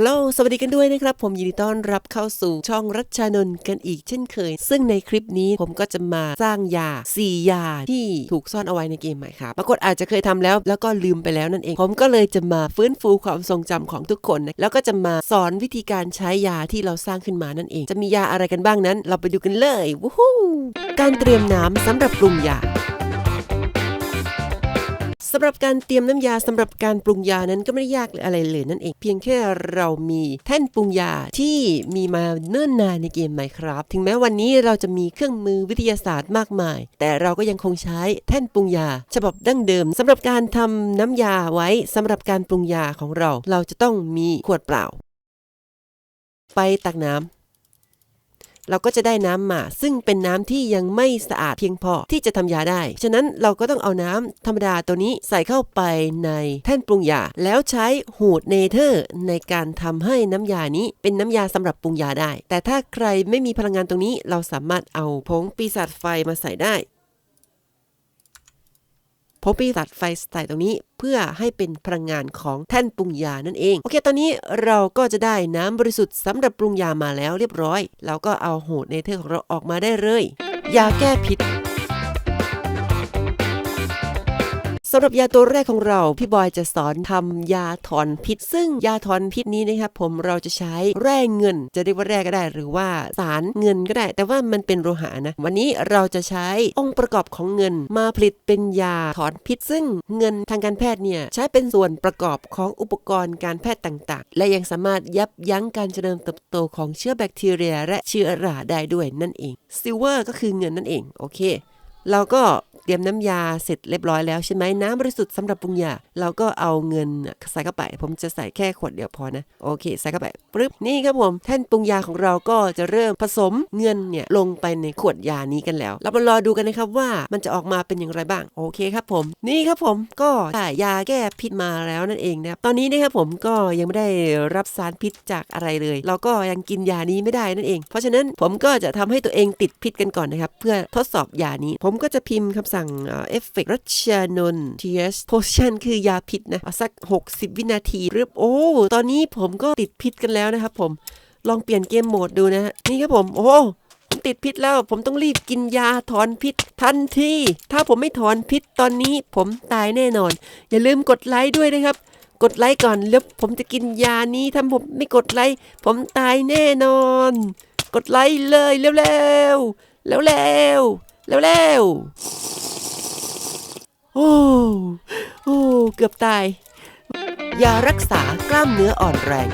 ฮัลโหล สวัสดีกันด้วยนะครับ ผมยินดีต้อนรับเข้าสู่ช่องรัชชานนท์กันอีกเช่นเคย ซึ่งในคลิปนี้ผมก็จะมาสร้างยา 4 ยาที่ถูกซ่อนเอาไว้ในเกมใหม่ครับ ปรากฏอาจจะเคยทำแล้วแล้วก็ลืมไปแล้วนั่นเอง ผมก็เลยจะมาฟื้นฟูความทรงจำของทุกคนนะแล้วก็จะมาสอนวิธีการใช้ยาที่เราสร้างขึ้นมานั่นเอง จะมียาอะไรกันบ้างนั้น เราไปดูกันเลย วู้ฮู้การเตรียมน้ำสำหรับปรุงยา สำหรับการเตรียมน้ำยาสำหรับการปรุงยานั้นก็ไม่ได้ยากอะไรเลยนั่นเองเพียงแค่เรามีแท่นปรุงยาที่มีมาเนิ่นนานในเกมไหมครับ ถึงแม้วันนี้เราจะมีเครื่องมือวิทยาศาสตร์มากมาย แต่เราก็ยังคงใช้แท่นปรุงยา ฉบับดั้งเดิมสำหรับการทำน้ำยาไว้สำหรับการปรุงยาของเรา เราจะต้องมีขวดเปล่า ไปตักน้ำ เราก็จะได้น้ำมา ซึ่งเป็นน้ำที่ยังไม่สะอาดเพียงพอที่จะทำยาได้ ฉะนั้นเราก็ต้องเอาน้ำธรรมดาตัวนี้ใส่เข้าไปในแท่นปรุงยา แล้วใช้หูดเนเธอร์ในการทำให้น้ำยานี้เป็นน้ำยาสำหรับปรุงยาได้ แต่ถ้าใครไม่มีพลังงานตรงนี้ เราสามารถเอาผงปีศาจไฟมาใส่ได้ ผงปีศาจไฟใส่ตรงนี้เพื่อให้เป็นพลังงานของแท่นปรุงยานั่นเอง โอเค ตอนนี้เราก็จะได้น้ำบริสุทธิ์สำหรับปรุงยามาแล้วเรียบร้อย เราก็เอาโหดเนเธอร์ของเราออกมาได้เลย ยาแก้พิษ สำหรับยาตัวแรกของเรา พี่บอยจะสอนทำยาถอนพิษ ซึ่งยาถอนพิษนี้นะครับผมเราจะใช้แร่เงิน จะเรียกว่าแร่ก็ได้ หรือว่าสารเงินก็ได้ แต่ว่ามันเป็นโลหะนะ วันนี้เราจะใช้องค์ประกอบของเงิน มาผลิตเป็นยาถอนพิษ ซึ่งเงินทางการแพทย์เนี่ยใช้เป็นส่วนประกอบของอุปกรณ์การแพทย์ต่างๆ และยังสามารถยับยั้งการเจริญเติบโตของเชื้อแบคทีเรีย และเชื้อราได้ด้วยนั่นเองซิลเวอร์ก็คือเงินนั่นเองโอเคเราก็ ตรียมน้ำยาเสร็จเรียบร้อยแล้วใช่ไหมน้ำบริสุทธิ์สำหรับปรุงยาเราก็เอาเงินใส่เข้าไป ผมจะใส่แค่ขวดเดียวพอนะโอเค ใส่เข้าไปปึ๊บนี่ครับผมแท่นปรุงยาของเราก็จะเริ่มผสมเงินเนี่ยลงไปในขวดยานี้กันแล้ว เรามารอดูกันนะครับว่ามันจะออกมาเป็นอย่างไรบ้างโอเคครับผม นี่ครับผมก็ได้ยาแก้พิษมาแล้วนั่นเองนะครับตอนนี้นะครับผมก็ยังไม่ได้รับสารพิษจากอะไรเลย เราก็ยังกินยานี้ไม่ได้นั่นเอง เพราะฉะนั้นผมก็จะทำให้ตัวเองติดพิษกันก่อนนะครับเพื่อทดสอบยานี้ ผมก็จะพิมพ์คำสั่งเอฟเฟกต์รัชานนท์ TS potion คือยาพิษนะสัก 60 วินาทีรึบโอ้ ตอนนี้ผมก็ติดพิษกันแล้วนะครับผมลองเปลี่ยนเกมโหมดดูนะฮะนี่ครับผม โอ้ผมติดพิษแล้ว ผมต้องรีบกินยาถอนพิษทันทีถ้าผมไม่ถอนพิษตอนนี้ผมตายแน่นอน อย่าลืมกดไลค์ด้วยนะครับ กดไลค์ก่อนแล้วผมจะกินยานี้ถ้าผมไม่กดไลค์ผมตายแน่นอน กดไลค์เลยเร็วๆเร็วๆ เร็วๆ โอ้ โอ้ เกือบตาย ยารักษากล้ามเนื้ออ่อนแรง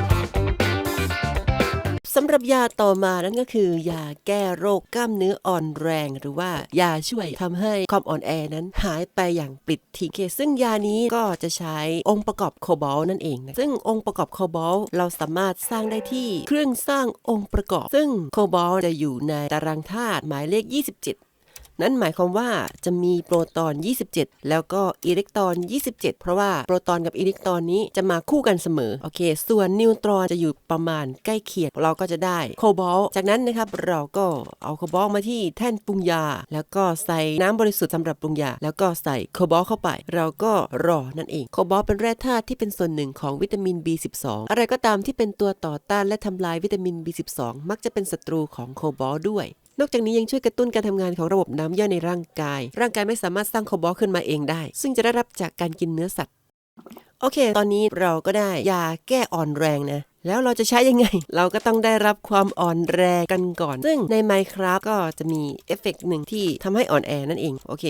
สำหรับยาต่อมานั่นก็คือยาแก้โรคกล้ามเนื้ออ่อนแรง หรือว่ายาช่วยทำให้ความอ่อนแอนั้นหายไปอย่างปลิดทิ้งเคซึ่งยานี้ก็จะใช้องค์ประกอบโคบอลนั่นเองนะซึ่งองค์ประกอบโคบอลเราสามารถสร้างได้ที่เครื่องสร้างองค์ประกอบ ซึ่งโคบอลจะอยู่ในตารางธาตุหมายเลข 27 นั่นหมายความว่าจะมีโปรตอน 27 แล้วก็อิเล็กตรอน 27 เพราะว่าโปรตอนกับอิเล็กตรอนนี้จะมาคู่กันเสมอ โอเค ส่วนนิวตรอนจะอยู่ประมาณใกล้เคียง เราก็จะได้โคบอลจากนั้นนะครับเราก็เอาโคบอลมาที่แท่นปรุงยา แล้วก็ใส่น้ำบริสุทธิ์สำหรับปรุงยา แล้วก็ใส่โคบอลเข้าไป เราก็รอนั่นเอง โคบอลเป็นแร่ธาตุที่เป็นส่วนหนึ่งของวิตามิน B12 อะไรก็ตามที่เป็นตัวต่อต้านและทำลายวิตามิน B12 มักจะเป็นศัตรูของโคบอลด้วย นอกจากนี้ยังช่วยกระตุ้นการทำงานของระบบน้ำย่อยในร่างกาย ร่างกายไม่สามารถสร้างคอบอลขึ้นมาเองได้ ซึ่งจะได้รับจากการกินเนื้อสัตว์ โอเค ตอนนี้เราก็ได้ยาแก้อ่อนแรงนะแล้วเราจะใช้ยังไง เราก็ต้องได้รับความอ่อนแรงกันก่อน ซึ่งใน Minecraft ก็จะมีเอฟเฟกต์หนึ่งที่ทำให้อ่อนแอนั่นเอง โอเค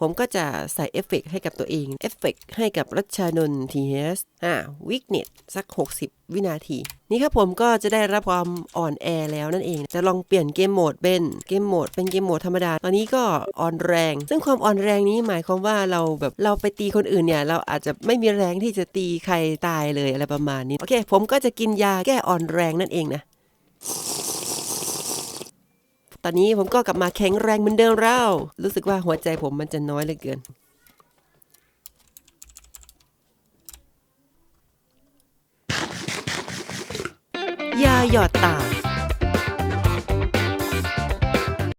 ผมก็จะใส่เอฟเฟกต์ให้กับตัวเองเอฟเฟกต์ให้กับรัชานนท์ทีเอสอ่าวิกเน็ตสัก 60 วินาที นี่ครับผมก็จะได้รับความอ่อนแอแล้วนั่นเอง จะลองเปลี่ยนเกมโหมดเป็นเกมโหมดเป็นเกมโหมดธรรมดา ตอนนี้ก็อ่อนแรง ซึ่งความอ่อนแรงนี้หมายความว่าเราแบบเราไปตีคนอื่นเนี่ย เราอาจจะไม่มีแรงที่จะตีใครตายเลยอะไรประมาณนี้ โอเค ผมก็จะกินยาแก้อ่อนแรงนั่นเองนะ ตอนนี้ผมก็กลับมาแข็งแรงเหมือนเดิมแล้ว รู้สึกว่าหัวใจผมมันจะน้อยเหลือเกิน ยาหยอดตา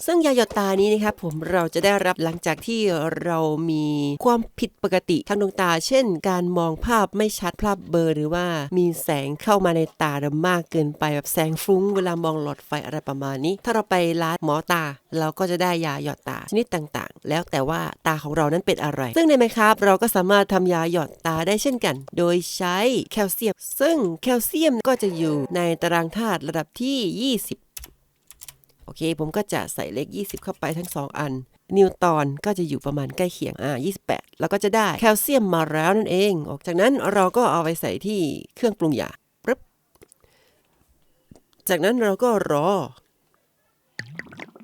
ซึ่งยาหยดตานี้นะครับผมเราจะได้รับหลังจากที่เรามีความผิดปกติทางดวงตา เช่น การมองภาพไม่ชัดภาพเบลอหรือว่ามีแสงเข้ามาในตาเรามากเกินไปแบบแสงฟุ้งเวลามองหลอดไฟอะไรประมาณนี้ ถ้าเราไปร้านหมอตา เราก็จะได้ยาหยอดตาชนิดต่างๆ แล้วแต่ว่าตาของเรานั้นเป็นอะไร ซึ่งในไหมครับเราก็สามารถทำยาหยอดตาได้เช่นกัน โดยใช้แคลเซียม ซึ่งแคลเซียมก็จะอยู่ในตารางธาตุระดับที่ 20 โอเค ผมก็จะใส่เลข 20 เข้าไปทั้ง 2 อัน นิวตอนก็จะอยู่ประมาณใกล้เคียงอ่า28 แล้วก็จะได้แคลเซียมมาแล้วนั่นเอง ออกจากนั้นเราก็เอาไปใส่ที่เครื่องปรุงยาปึ๊บจากนั้นเราก็รอ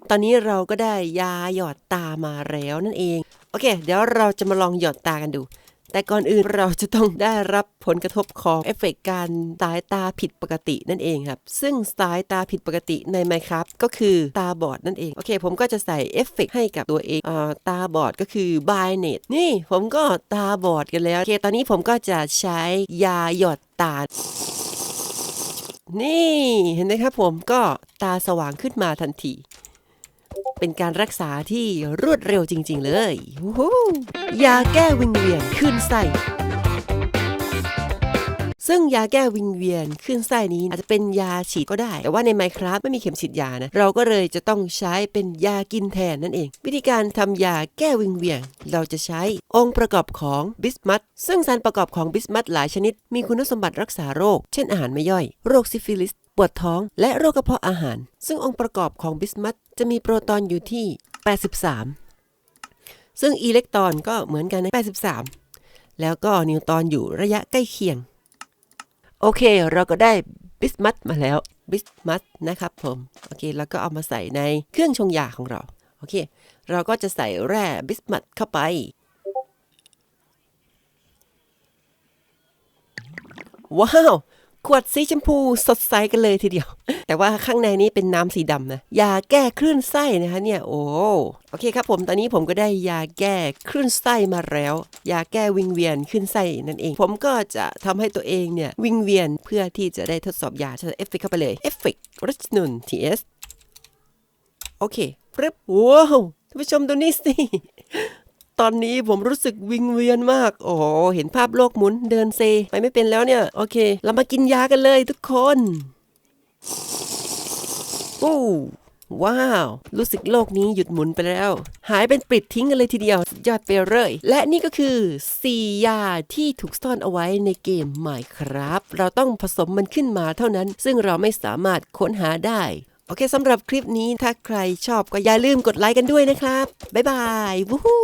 ตอนนี้เราก็ได้ยาหยอดตามาแล้วนั่นเอง โอเค เดี๋ยวเราจะมาลองหยอดตากันดู แต่ก่อนอื่นเราจะต้องได้รับผลกระทบของเอฟเฟกต์การสายตาผิดปกตินั่นเองครับ ซึ่งสายตาผิดปกติใน Minecraft ก็คือตาบอดนั่นเอง โอเค ผมก็จะใส่เอฟเฟกต์ให้กับตัวเองเออตาบอดก็คือ b i n e t นี่ผมก็ตาบอดกันแล้ว โอเค ตอนนี้ผมก็จะใช้ยาหยอดตานี่เห็นไหมครับผมก็ตาสว่างขึ้นมาทันที เป็นการรักษาที่รวดเร็วจริง ๆ เลยยาแก้วิงเวียนขึ้นไส้ ซึ่งยาแก้วิงเวียนขึ้นไส้นี้อาจจะเป็นยาฉีดก็ได้ แต่ว่าใน Minecraft ไม่มีเข็มฉีดยานะ เราก็เลยจะต้องใช้เป็นยากินแทนนั่นเอง วิธีการทำยาแก้วิงเวียน เราจะใช้องค์ประกอบของบิสมัตซึ่งสารประกอบของบิสมัตหลายชนิด มีคุณสมบัติรักษาโรค เช่นอาหารไม่ย่อย โรคซิฟิลิส ปวดท้อง และโรคกระเพาะอาหาร ซึ่งองค์ประกอบของบิสมัตจะมีโปรตอนอยู่ที่ 83 ซึ่งอิเล็กตรอนก็เหมือนกันนะ83 แล้วก็นิวตรอนอยู่ระยะใกล้เคียง โอเค เราก็ได้บิสมัตมาแล้วบิสมัตนะครับผมโอเคแล้วก็เอามาใส่ในเครื่องชงยาของเราโอเค เราก็จะใส่แร่บิสมัตเข้าไป ว้าว ขวดสีชมพูสดใสกันเลยทีเดียว แต่ว่าข้างในนี้เป็นน้ำสีดำนะ ยาแก้คลื่นไส้นะคะเนี่ย โอ้ โอเคครับผม ตอนนี้ผมก็ได้ยาแก้คลื่นไส้มาแล้ว ยาแก้วิงเวียนคลื่นไส้นั่นเอง ผมก็จะทำให้ตัวเองเนี่ยวิงเวียนเพื่อที่จะได้ทดสอบยาจะเอฟเฟกเข้าไปเลย เอฟเฟกรัชนุนทีเอสโอเคปึ๊บว้าวท่านผู้ชมดูนี่สิ ตอนนี้ผมรู้สึกวิงเวียนมาก โอ้เห็นภาพโลกหมุนเดินเซ ไปไม่เป็นแล้วเนี่ย โอเค เรามากินยากันเลยทุกคนอู้ว้าว รู้สึกโลกนี้หยุดหมุนไปแล้ว หายเป็นปลิดทิ้งกันเลยทีเดียว ยอดไปเลย และนี่ก็คือ 4 ยาที่ถูกซ่อนเอาไว้ในเกมใหม่ครับ เราต้องผสมมันขึ้นมาเท่านั้น ซึ่งเราไม่สามารถค้นหาได้ อเคสำหรับคลิปนี้ถ้าใครชอบก็อย่าลืมกดไลค์กันด้วยนะครับ บ๊ายบาย วู้ฮู้